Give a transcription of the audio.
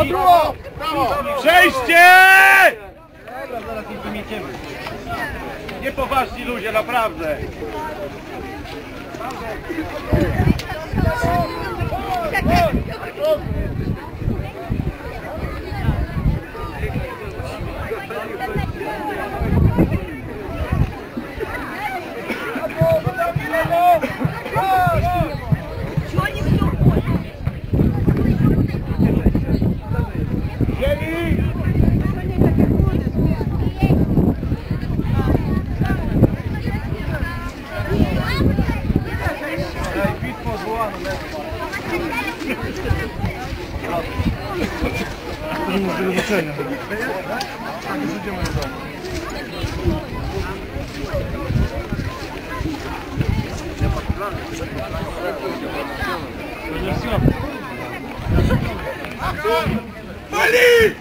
A drugą! Przejście! Niepoważni ludzie, naprawdę. Ziemi! Allez